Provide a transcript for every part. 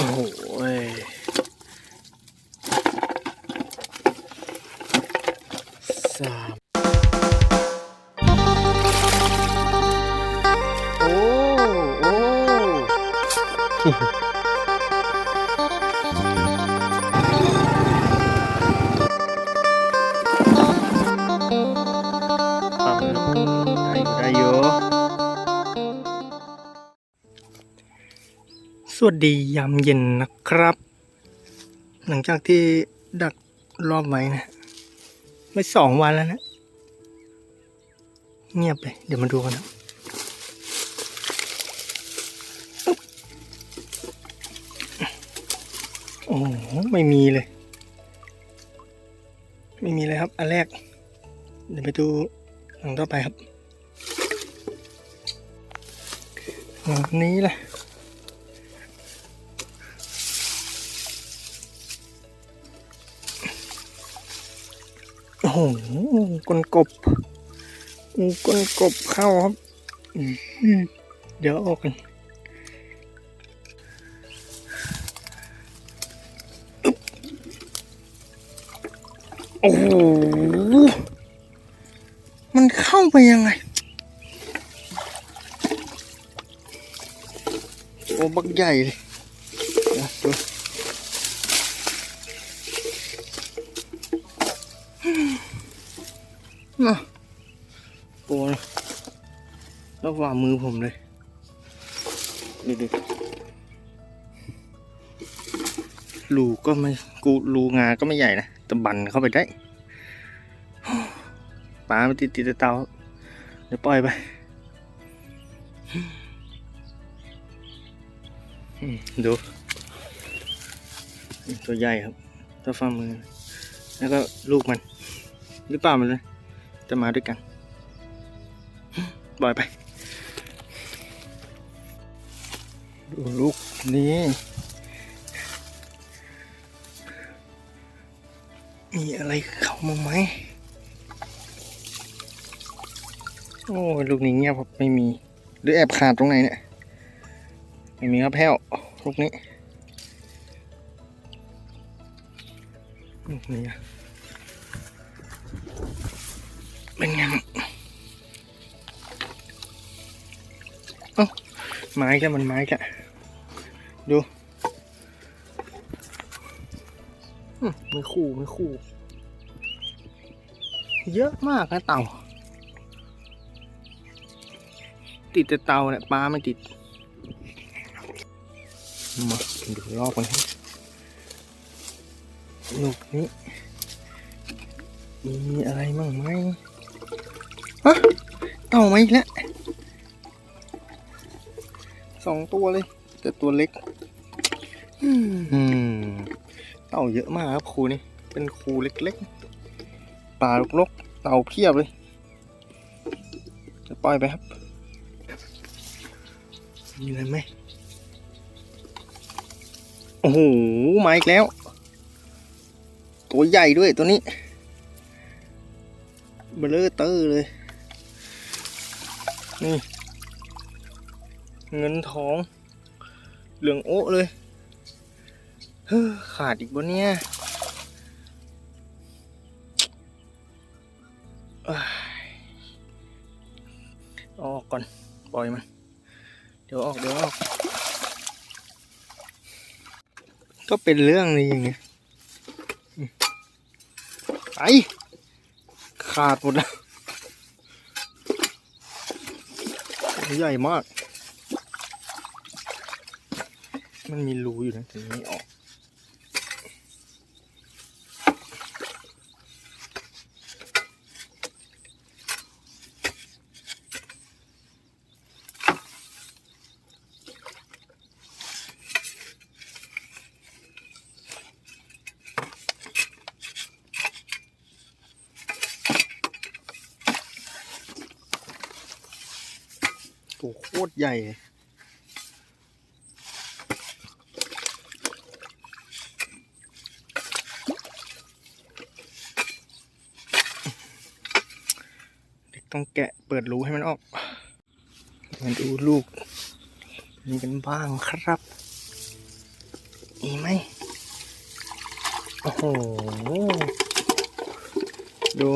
โอ้ สวัสดียามเย็นนะครับ หลังจากที่ดักรอบไว้นะไม่สองวันแล้วนะ เงียบเลยเดี๋ยวมาดูกันนะโอ้ไม่มีเลย ไม่มีเลยครับ อันแรก เดี๋ยวไปดูหลังต่อไปครับหลังนี้แหละ โอ้กลกบกลกบเข้าครับเดี๋ยวออกกันโอ้โห มันเข้าไปยังไง โอ้ บักใหญ่เลย แล้วฝ่ามือผมเลยดูดิรูก็ไม่กูรูงาก็ไม่ใหญ่นะแต่บันเข้าไปได้ปลาไม่ติดติดแต่เตาเดี๋ยวปล่อยไปอืมดูนี่ตัวใหญ่ครับตัวฝ่ามือ แล้วก็ลูกมัน หรือเปล่ามันเลยจะมาด้วยกัน ปล่อยไป ลูกนี้มีอะไรเข้ามาไหม โอ้ลูกนี้เงียบครับไม่มี หรือแอบขาดตรงไหนเนี่ย ไม่มีครับแพ้วลูกนี้ ลูกนี้เป็นไงเอ้าไม้แค่มันไม้แค่ ดูไม่คู่ไม่คู่ เยอะมากนะเต่า ติดแต่เต่าเนี่ยปลาไม่ติด มาดูรอบกันครับลูกนี้ มีอะไรมั่งไหมฮะเต่าไหมอีกแล้วสองตัวเลย แต่ตัวเล็ก เต่าเยอะมากครับครูนี่เป็นครูเล็กๆปลาลกๆเต่าเพียบเลยจะปล่อยไปครับ มีอะไรไหมโอ้โหมาอีกแล้ว ตัวใหญ่ด้วยตัวนี้เบลเตอร์เลย นี่ เงินทอง เหลืองโอ๊ะเลย ขาดอีกบนเนี้ยออกก่อน ปล่อยมัน เดี๋ยวออกเดี๋ยวออก ก็เป็นเรื่องนี้อย่างเงี้ยอืมไปขาดหมดแล้วใหญ่มาก มันมีรูอยู่นะแต่ไม่ออก ใหญ่เด็กต้องแกะเปิดรูให้มันออก มาดูลูก นี่กันบ้างครับ มีไหม โอ้โห ดู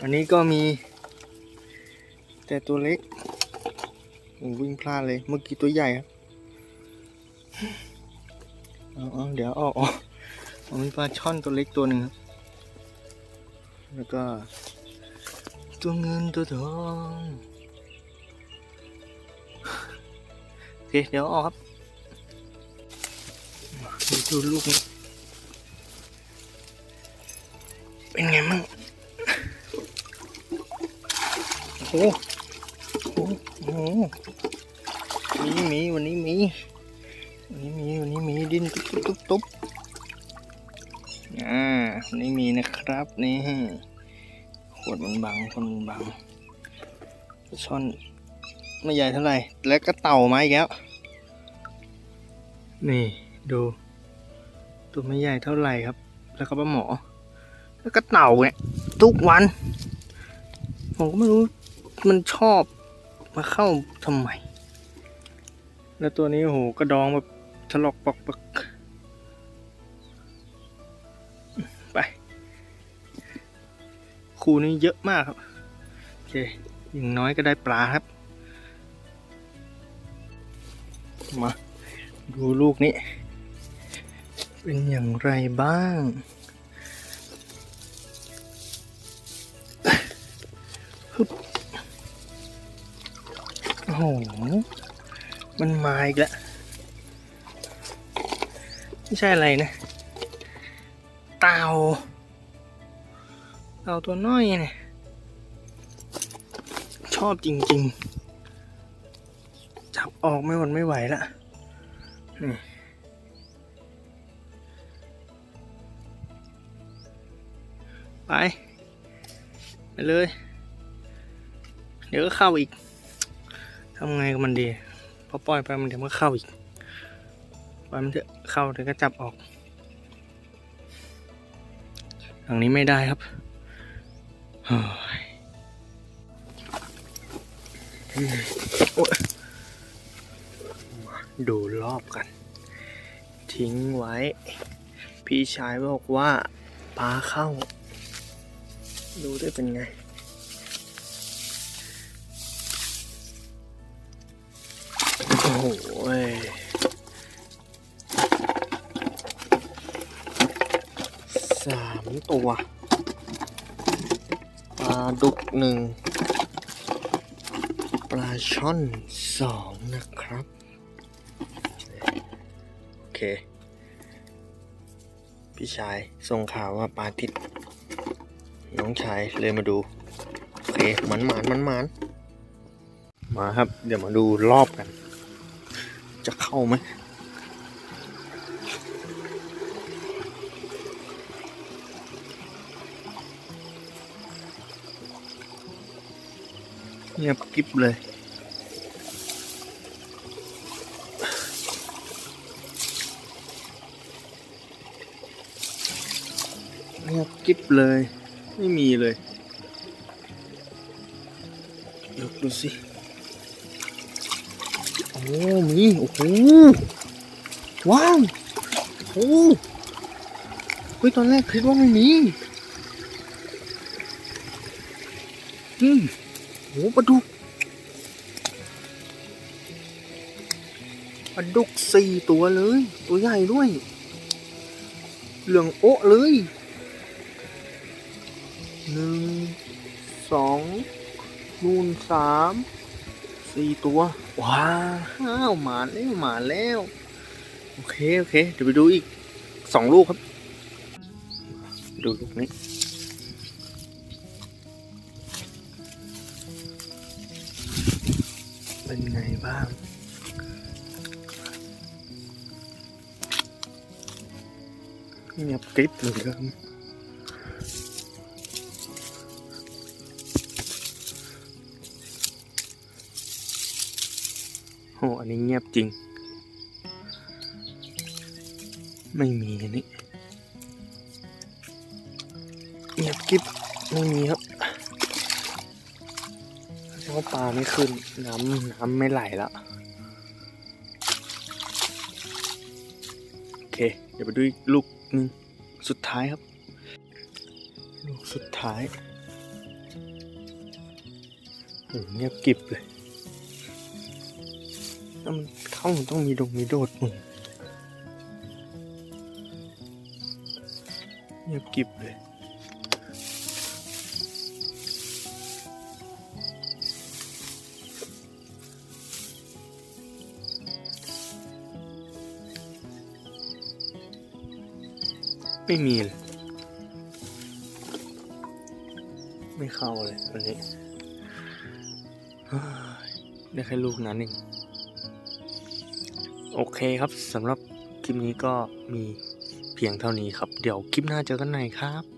อันนี้ก็มี แต่ตัวเล็ก วิ่งพลาดเลย เมื่อกี้ตัวใหญ่ครับเอาเอเดี๋ยวออกออกมีปลาช่อนตัวเล็กตัวหนึ่งครับ แล้วก็ ตัวเงินตัวทองโอเคเดี๋ยวออกครับดูลูกนี้เป็นไงมั่งโอ้ วันนี้มีวันนี้มีดินตุ๊บตุ๊บตุ๊บตุ๊บอ่านนี้มีนะครับนี่ขวดมันบังคนมันบังช่อนไม่ใหญ่เท่าไหร่ แล้วก็เต่ามาอีกแล้ว นี่ดู ตัวไม่ใหญ่เท่าไหร่ครับ แล้วก็ปลาหมอ แล้วก็เต่าเนี่ย ทุกวัน ผมก็ไม่รู้มันชอบมาเข้าทำไม แล้วตัวนี้โหกระดองแบบ ถลอกปอกปอกไป คูนี้เยอะมากครับโอเคอย่างน้อยก็ได้ปลาครับ มาดูลูกนี้ เป็นอย่างไรบ้างฮึบโอ้โหมันมาอีกแล้ว ไม่ใช่อะไรนะเต่าเต่าตัวน้อยเนี่ยชอบจริง ๆ จับออกไม่หวันไม่ไหวละนี่ไป ไปเลย เดี๋ยวก็เข้าอีกทำไงกับมันดี พอปล่อยไปมันเดี๋ยวมันเข้าอีก ล่อยมันเถอะเข้าเดี๋ยวก็จับออกทางนี้ไม่ได้ครับดูรอบกัน ทิ้งไว้ พี่ชายบอกว่าปลาเข้า ดูได้เป็นไงโอ้โห สามตัวปลาดุกหนึ่งปลาช่อนสองนะครับ โอเค พี่ชายส่งข่าวว่าปลาติด น้องชายเลยมาดู โอเคมันหมานมันหมานมาครับ เดี๋ยวมาดูรอบกัน จะเข้าไหม เงียบกิบเลย เงียบกิบเลย ไม่มีเลยยกดูสิ โอ้มี โอ้โห ว้าว โอ้เฮ้ย ตอนแรกคิดว่าไม่มี อืม โอ้ปลาดุกปลาดุกสี่ตัวเลย ตัวใหญ่ด้วย เหลืองโอะเลยหนึ่งสองนูนสามสี่ตัว ว้าวมาแล้วมาแล้ว โอเค โอเค เดี๋ยวไปดูอีกสองลูกครับ ดูลูกนี้ เป็นไงบ้าง เงียบกริบเหมือนเดิมโหอันนี้เงียบจริง ไม่มีอันนี้เงียบกริบไม่มีครับ เพราปลาไม่ขึ้น น้ำน้ำไม่ไหลแล้วเค เดี๋ยวไปดูลูกหนึ่งสุดท้ายครับ ลูกสุดท้ายโอ้โหเงียบกิบเลยถ้ามันเข้ามันต้องมีดงมีโดดมึงเงียบกิบเลย ไม่มีเลยไม่เข้าเลยวันนี้ได้แค่ลูกนั้นเองโอเคครับสำหรับคลิปนี้ก็มีเพียงเท่านี้ครับ เดี๋ยวคลิปหน้าเจอกันใหม่ครับ